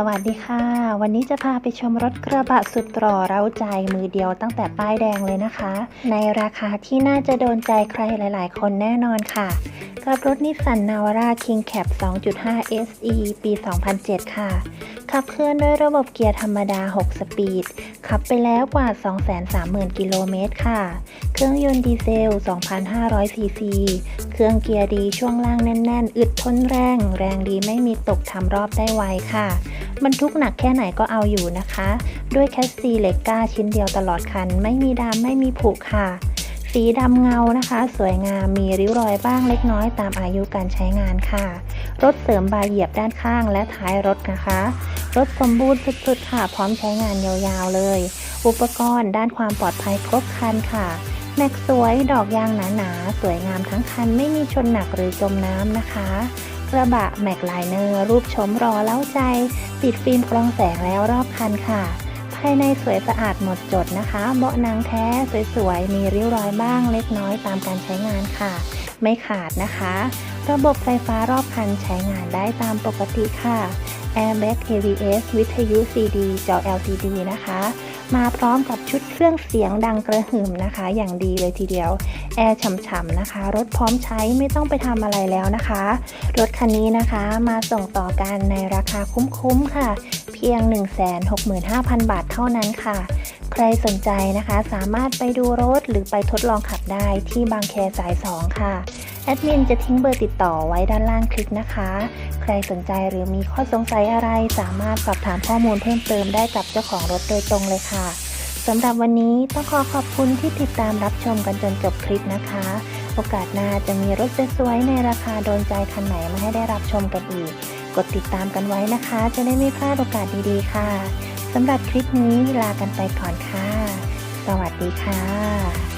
สวัสดีค่ะ วันนี้จะพาไปชมรถกระบะสุดหล่อเร้าใจมือเดียวตั้งแต่ป้ายแดงเลยนะคะ ในราคาที่น่าจะโดนใจใครหลาย ๆ คนแน่นอนค่ะ กับรถนิสสันนาวาร่า King Cap 2.5 SE ปี 2007 ค่ะ ขับเคลื่อนด้วยระบบเกียร์ธรรมดา 6 สปีด ขับไปแล้วกว่า 230,000 กิโลเมตรค่ะ เครื่องยนต์ดีเซล 2,500 ซีซี เครื่องเกียร์ดีช่วงล่างแน่น ๆ อึดทนแรง แรงดีไม่มีตกทำรอบได้ไวค่ะ บรรทุกหนักแค่ไหนก็เอาอยู่นะคะ ด้วยแคสซีเลก้าชิ้นเดียวตลอดคัน ไม่มีดำไม่มีผุค่ะ สีดำเงานะคะ สวยงามมีริ้วรอยบ้างเล็กน้อยตามอายุการใช้งานค่ะ รถเสริมบาเหยียบด้านข้างและท้ายรถนะคะ รถสมบูรณ์สุดๆค่ะ พร้อมใช้งานยาวๆเลย อุปกรณ์ด้านความปลอดภัยครบคันค่ะแม็กสวยดอกยางหนาๆ สวยงามทั้งคันไม่มีชนหนักหรือจมน้ำนะคะ กระบะแม็กไลเนอร์รูปชมรอเล้าใจ ติดฟิล์มกรองแสงแล้วรอบคันค่ะ ภายในสวยสะอาดหมดจดนะคะ เบาะหนังแท้สวยๆ มีริ้วรอยบ้างเล็กน้อยตามการใช้งานค่ะ ไม่ขาดนะคะ ระบบไฟฟ้ารอบคันใช้งานได้ตามปกติค่ะ Airbag ABS วิทยุ CD จอ LCD นะคะ มาพร้อมกับชุดเครื่องเสียงดังกระหึ่มนะคะ อย่างดีเลยทีเดียว แอร์ฉ่ำๆนะคะ รถพร้อมใช้ไม่ต้องไปทำอะไรแล้วนะคะ รถคันนี้นะคะมาส่งต่อกันในราคาคุ้มๆค่ะ เพียง 165,000 บาทเท่านั้นค่ะ ใครสนใจนะคะสามารถไปดูรถหรือไปทดลองขับได้ที่บางแคสาย 2 ค่ะ แอดมินจะทิ้งเบอร์ติดต่อไว้ด้านล่างคลิปนะคะ รสนใจหรือมีข้อสงสัยอะไร สามารถสอบถามข้อมูลเพิ่มเติมได้กับเจ้าของรถโดยตรงเลยค่ะสำหรับวันนี้ต้องขอขอบคุณที่ติดตามรับชมกันจนจบคลิปนะคะ โอกาสหน้าจะมีรถสวยๆในราคาโดนใจคันไหนมาให้ได้รับชมกันอีก กดติดตามกันไว้นะคะ จะได้ไม่พลาดโอกาสดีๆค่ะสำหรับคลิปนี้ลากันไปก่อนค่ะ สวัสดีค่ะ